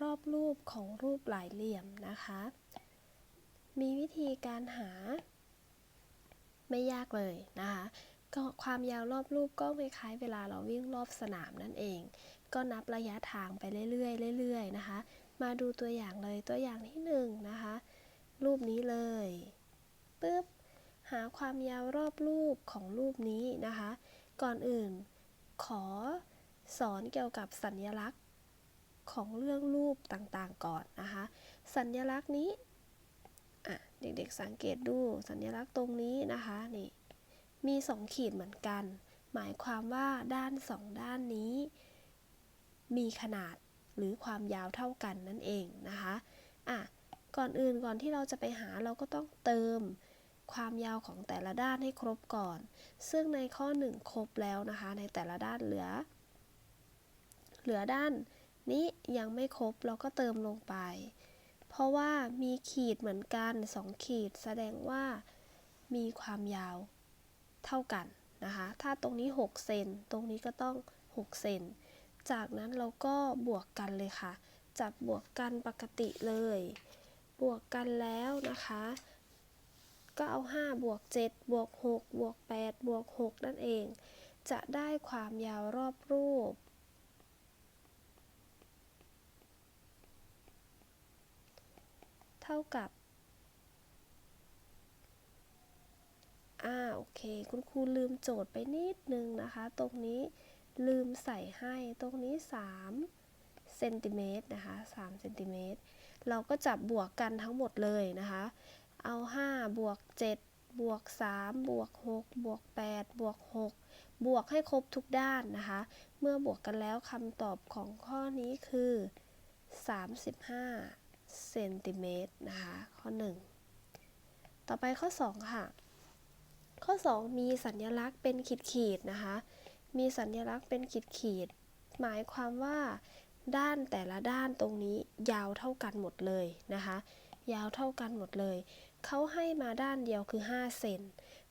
รอบรูปของรูปหลายเหลี่ยมนะคะ มีวิธีการหา ไม่ยากเลยนะคะก็ความยาวรอบรูปก็คล้ายเวลาเราวิ่งรอบสนามนั่นเอง ก็นับระยะทางไปเรื่อยๆเรื่อยๆนะคะ มาดูตัวอย่างเลยตัวอย่างที่หนึ่งนะคะ รูปนี้เลยปึ๊บหาความยาวรอบรูปของรูปนี้นะคะ ก่อนอื่นขอสอนเกี่ยวกับสัญลักษณ์ ของเรื่องรูปต่างๆก่อนนะคะ สัญลักษณ์นี้เด็กๆสังเกตดูสัญลักษณ์ตรงนี้นะคะนี่มีสองขีดเหมือนกัน หมายความว่าด้านสองด้านนี้ มีขนาดหรือความยาวเท่ากันนั่นเองนะคะอะก่อนอื่นก่อนที่เราจะไปหาเราก็ต้องเติมความยาวของแต่ละด้านให้ครบก่อน ซึ่งในข้อ 1 ครบแล้วนะคะ ในแต่ละด้านเหลือ เหลือด้าน นี้ยังไม่ครบเราก็เติมลงไป เพราะว่ามีขีดเหมือนกัน 2 ขีดแสดงว่ามีความยาวเท่ากันนะคะ ถ้าตรงนี้ 6 เซน ตรงนี้ก็ต้อง 6 เซน จากนั้นเราก็บวกกันเลยค่ะ จับบวกกันปกติเลย บวกกันแล้วนะคะ ก็เอา 5 บวก 7 บวก 6 บวก 8 บวก 6 นั่นเอง จะได้ความยาวรอบรูป เท่ากับอ่าโอเค คุณครูลืมโจทย์ไปนิดนึงนะคะ ตรงนี้ลืมใส่ให้ตรงนี้3เซนติเมตรนะคะ3เซนติเมตรเราก็จับบวกกันทั้งหมดเลยนะคะ เอา 5 บวก 7 บวก 3 บวก 6 บวก 8 บวก 6 บวกให้ครบทุกด้านนะคะ เมื่อบวกกันแล้วคำตอบของข้อนี้คือ 35 เซนติเมตรนะคะ ข้อ 1 ต่อไปข้อ 2 ค่ะ ข้อ 2 มีสัญลักษณ์เป็นขีดๆนะคะ มีสัญลักษณ์เป็นขีดๆหมายความว่าด้านแต่ละด้านตรงนี้ยาวเท่ากันหมดเลยนะคะ ยาวเท่ากันหมดเลย เขาให้มาด้านเดียวคือ 5 เซน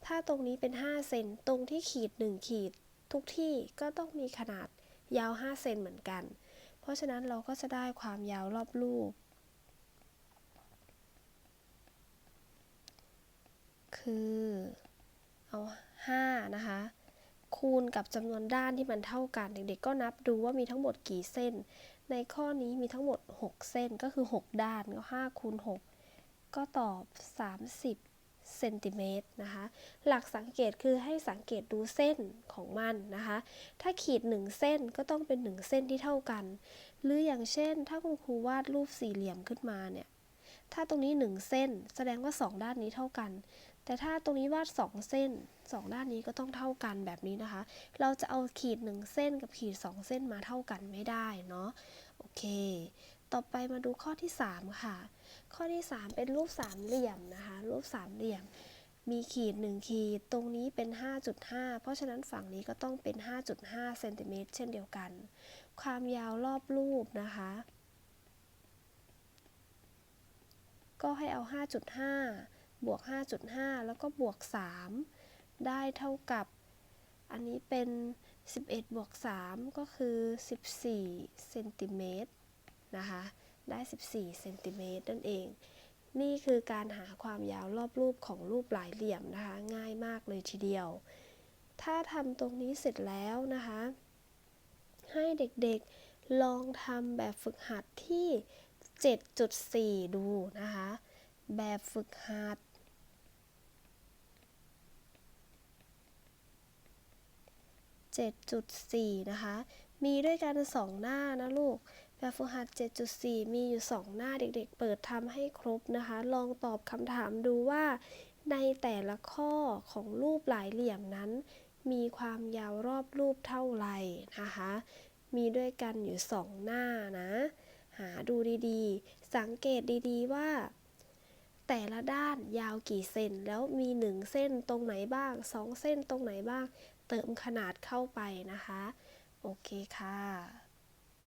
ถ้าตรงนี้เป็น 5 เซน ตรงที่ขีด 1 ขีด ทุกที่ก็ต้องมีขนาดยาว 5 เซนเหมือนกัน เพราะฉะนั้นเราก็จะได้ความยาวรอบรูป คือ เอา5นะคะ คูณกับจำนวนด้านที่มันเท่ากัน เด็กๆ ก็นับดูว่ามีทั้งหมดกี่เส้น ในข้อนี้มีทั้งหมด 6 เส้นก็คือ 6 ด้านก็5คูณ6ก็ตอบ 30เซนติเมตรนะคะ หลักสังเกตคือให้สังเกตดูเส้นของมันนะคะ ถ้าขีด 1 เส้นก็ต้องเป็น 1 เส้นที่เท่ากัน หรืออย่างเช่น ถ้าคุณครูวาดรูปสี่เหลี่ยมขึ้นมาเนี่ย ถ้าตรงนี้ 1 เส้น แสดงว่า 2 ด้านนี้เท่ากัน แต่ถ้าตรงนี้วาด 2 เส้น 2 ด้านนี้ก็ต้องเท่ากันแบบนี้นะคะ เราจะเอาขีด 1 เส้นกับขีด 2 เส้นมาเท่ากันไม่ได้เนาะโอเค ต่อไปมาดูข้อที่ 3 ค่ะ ข้อที่ 3 เป็นรูปสามเหลี่ยมนะคะ รูปสามเหลี่ยมมีขีด 1 ขีด ตรงนี้เป็น 5.5 เพราะฉะนั้นฝั่งนี้ก็ต้องเป็น 5.5เซนติเมตรเช่นเดียวกัน ความยาวรอบรูปนะคะ ก็ให้เอา 5.5 บวก 5.5 แล้วก็บวก 3 ได้เท่ากับ อันนี้เป็น 11 บวก 3 ก็คือ 14เซนติเมตรนะคะ ได้ 14เซนติเมตรนั่นเอง นี่คือการหาความยาวรอบรูปของรูปหลายเหลี่ยมนะคะ ง่ายมากเลยทีเดียว ถ้าทำตรงนี้เสร็จแล้วนะคะ ให้เด็กๆลองทำแบบฝึกหัดที่7.4 ดูนะคะ แบบฝึกหัด 7.4 นะคะ มีด้วยกัน 2 หน้านะลูก แบบฝึกหัด 7.4 มีอยู่ 2 หน้าเด็กๆ เปิดทำให้ครบนะคะ ลองตอบคำถามดูว่า ในแต่ละข้อของรูปหลายเหลี่ยมนั้น มีความยาวรอบรูปเท่าไหร่นะคะ มีด้วยกันอยู่ 2 หน้านะ หาดูดีๆ สังเกตดีๆว่าแต่ละด้านยาวกี่เซนแล้วมี 1 เส้นตรงไหนบ้าง 2 เส้นตรงไหนบ้าง เติมขนาดเข้าไปนะคะ โอเคค่ะ